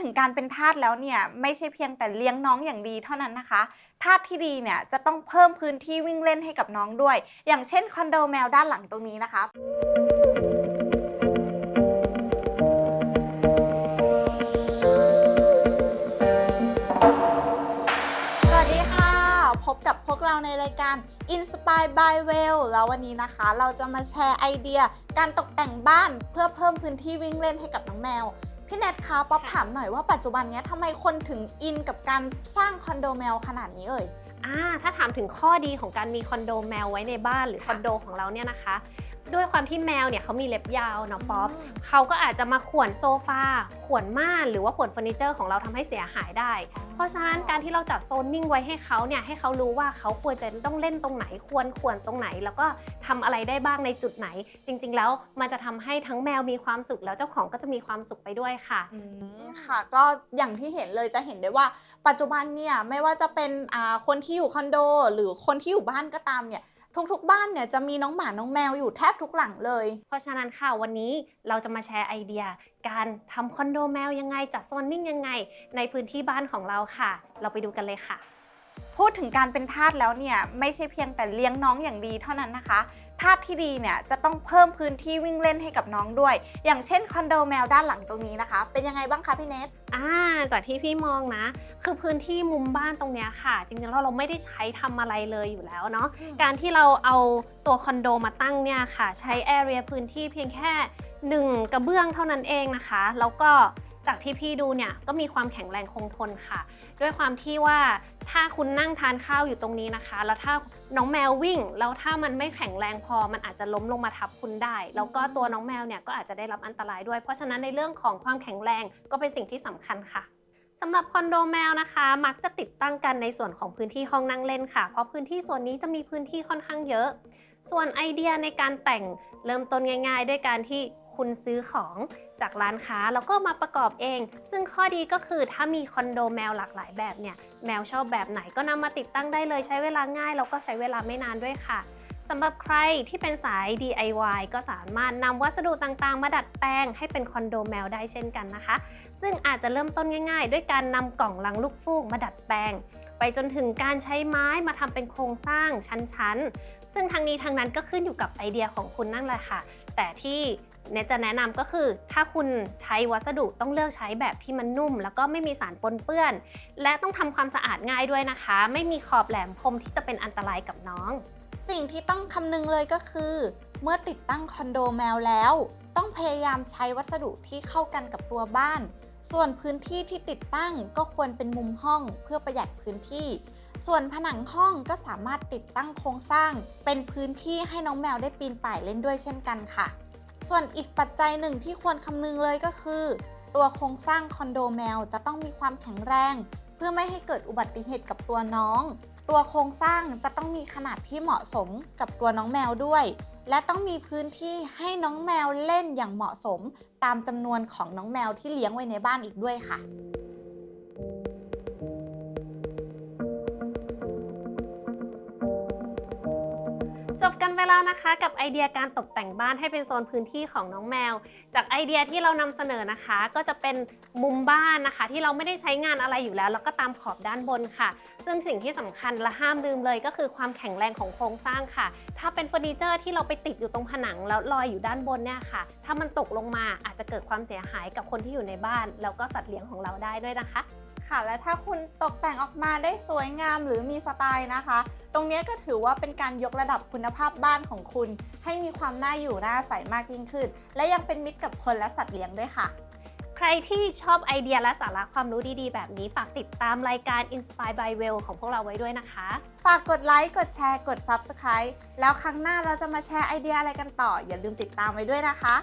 ถึงการเป็นทาสแล้วเนี่ยไม่ใช่เพียงแต่เลี้ยงน้องอย่างดีเท่านั้นนะคะทาสที่ดีเนี่ยจะต้องเพิ่มพื้นที่วิ่งเล่นให้กับน้องด้วย อย่างเช่นคอนโดแมวด้านหลังตรงนี้นะคะสวัสดีค่ะพบกับพวกเราในรายการ Inspire by Well แล้ววันนี้นะคะ เราจะมาแชร์ไอเดีย การตกแต่งบ้านเพื่อเพิ่มพื้นที่วิ่งเล่นให้กับน้องแมว พี่เน็ตคะป๊อปถามหน่อยว่าปัจจุบันเนี้ยทำไมคนถึงอินกับการสร้างคอนโดแมวขนาดนี้เอ่ย อ่าถ้าถามถึงข้อดีของการมีคอนโดแมวไว้ในบ้านหรือคอนโดของเราเนี่ยนะคะ ด้วยความที่แมวเนี่ยเขามีเล็บยาวเนาะป๊อปอืมเขาก็อาจจะมาข่วนโซฟาข่วนม่านหรือว่าข่วนเฟอร์นิเจอร์ของเราทำให้เสียหายได้ เพราะฉะนั้นการที่เราจัดโซนนิ่งไว้ให้เขาเนี่ยให้เขารู้ว่าเขาควรจะต้องเล่นตรงไหนควรข่วนตรงไหน แล้วก็ทำอะไรได้บ้างในจุดไหน จริง ๆ แล้วมันจะทำให้ทั้งแมวมีความสุขแล้วเจ้าของก็จะมีความสุขไปด้วยค่ะอืมค่ะ ก็อย่างที่เห็นเลยจะเห็นได้ว่า ปัจจุบันเนี่ยไม่ว่าจะเป็นอ่าคนที่อยู่คอนโด หรือคนที่อยู่บ้านก็ตามเนี่ย ทุกๆ บ้านเนี่ยจะมีน้องหมาน้องแมวอยู่แทบทุกหลังเลย เพราะฉะนั้นค่ะวันนี้เราจะมาแชร์ไอเดีย การทำคอนโดแมวยังไงจัดโซนนิ่งยังไง ในพื้นที่บ้านของเราค่ะ เราไปดูกันเลยค่ะ พูดถึงการเป็นทาสแล้วเนี่ยไม่ใช่เพียงแต่เลี้ยงน้องอย่างดีเท่านั้นนะคะ ทาสที่ดีเนี่ยจะต้องเพิ่มพื้นที่วิ่งเล่นให้กับน้องด้วย อย่างเช่นคอนโดแมวด้านหลังตรงนี้นะคะ เป็นยังไงบ้างคะพี่เนทอ่าจากที่พี่มองนะ คือพื้นที่มุมบ้านตรงเนี้ยค่ะ จริงๆแล้วเราไม่ได้ใช้ทำอะไรเลยอยู่แล้วเนาะการที่เราเอาตัวคอนโดมาตั้งเนี่ยค่ะ ใช้แอเรียพื้นที่เพียงแค่ 1 กระเบื้องเท่านั้นเองนะคะ แล้วก็ จากที่พี่ดูเนี่ยก็มีความแข็งแรงคงทนค่ะ ด้วยความที่ว่าถ้าคุณนั่งทานข้าวอยู่ตรงนี้นะคะ แล้วถ้าน้องแมววิ่ง แล้วถ้ามันไม่แข็งแรงพอมันอาจจะล้มลงมาทับคุณได้ แล้วก็ตัวน้องแมวเนี่ยก็อาจจะได้รับอันตรายด้วย เพราะฉะนั้นในเรื่องของความแข็งแรงก็เป็นสิ่งที่สำคัญค่ะสำหรับคอนโดแมวนะคะ มักจะติดตั้งกันในส่วนของพื้นที่ห้องนั่งเล่นค่ะ เพราะพื้นที่ส่วนนี้จะมีพื้นที่ค่อนข้างเยอะ ส่วนไอเดียในการแต่งเริ่มต้นง่าย ๆ ด้วยการที่ คุณซื้อของจากร้านค้าแล้วก็มาประกอบเอง ซึ่งข้อดีก็คือถ้ามีคอนโดแมวหลากหลายแบบเนี่ย แมวชอบแบบไหนก็นำมาติดตั้งได้เลยใช้เวลาง่ายแล้วก็ใช้เวลาไม่นานด้วยค่ะสำหรับใครที่เป็นสาย DIY ก็สามารถนำวัสดุต่างๆ มาดัดแปลงให้เป็นคอนโดแมวได้เช่นกันนะคะ ซึ่งอาจจะเริ่มต้นง่ายๆ ด้วยการนำกล่องลังลูกฟูกมาดัดแปลง ไปจนถึงการใช้ไม้มาทำเป็นโครงสร้างชั้นๆ ซึ่งทั้งนี้ทั้งนั้นก็ขึ้นอยู่กับไอเดียของคุณนั่นแหละค่ะ แต่ที่ เนจะแนะนำก็คือถ้าคุณใช้วัสดุต้องเลือกใช้แบบที่มันนุ่ม แล้วก็ไม่มีสารปนเปื้อน และต้องทำความสะอาดง่ายด้วยนะคะ ไม่มีขอบแหลมคมที่จะเป็นอันตรายกับน้อง สิ่งที่ต้องคำนึงเลยก็คือ เมื่อติดตั้งคอนโดแมวแล้ว ต้องพยายามใช้วัสดุที่เข้ากันกับตัวบ้าน ส่วนพื้นที่ที่ติดตั้งก็ควรเป็นมุมห้องเพื่อประหยัดพื้นที่ ส่วนผนังห้องก็สามารถติดตั้งโครงสร้าง เป็นพื้นที่ให้น้องแมวได้ปีนป่ายเล่นด้วยเช่นกันค่ะ ส่วนอีกปัจจัยหนึ่งที่ควรคำนึงเลยก็คือ ตัวโครงสร้างคอนโดแมวจะต้องมีความแข็งแรง เพื่อไม่ให้เกิดอุบัติเหตุกับตัวน้อง ตัวโครงสร้างจะต้องมีขนาดที่เหมาะสมกับตัวน้องแมวด้วย และต้องมีพื้นที่ให้น้องแมวเล่นอย่างเหมาะสม ตามจำนวนของน้องแมวที่เลี้ยงไว้ในบ้านอีกด้วยค่ะ จบกันไปแล้วนะคะ กับไอเดียการตกแต่งบ้านให้เป็นโซนพื้นที่ของน้องแมว จากไอเดียที่เรานำเสนอนะคะ ก็จะเป็นมุมบ้านนะคะ ที่เราไม่ได้ใช้งานอะไรอยู่แล้ว แล้วก็ตามขอบด้านบนค่ะ ซึ่งสิ่งที่สำคัญและห้ามลืมเลยก็คือความแข็งแรงของโครงสร้างค่ะ ถ้าเป็นเฟอร์นิเจอร์ที่เราไปติดอยู่ตรงผนังแล้วลอยอยู่ด้านบนเนี่ยค่ะ ถ้ามันตกลงมาอาจจะเกิดความเสียหายกับคนที่อยู่ในบ้าน แล้วก็สัตว์เลี้ยงของเราได้ด้วยนะคะ ค่ะ และถ้าคุณตกแต่งออกมาได้สวยงามหรือมีสไตล์นะคะ ตรงนี้ก็ถือว่าเป็นการยกระดับคุณภาพบ้านของคุณ ให้มีความน่าอยู่น่าอาศัยมากยิ่งขึ้น และยังเป็นมิตรกับคนและสัตว์เลี้ยงด้วยค่ะใครที่ชอบไอเดียและสาระความรู้ดีๆ แบบนี้ ฝากติดตามรายการ Inspire by Well ของพวกเราไว้ด้วยนะคะ ฝากกดไลค์ กดแชร์ กด Subscribe แล้วครั้งหน้าเราจะมาแชร์ไอเดียอะไรกันต่อ อย่าลืมติดตามไว้ด้วยนะคะ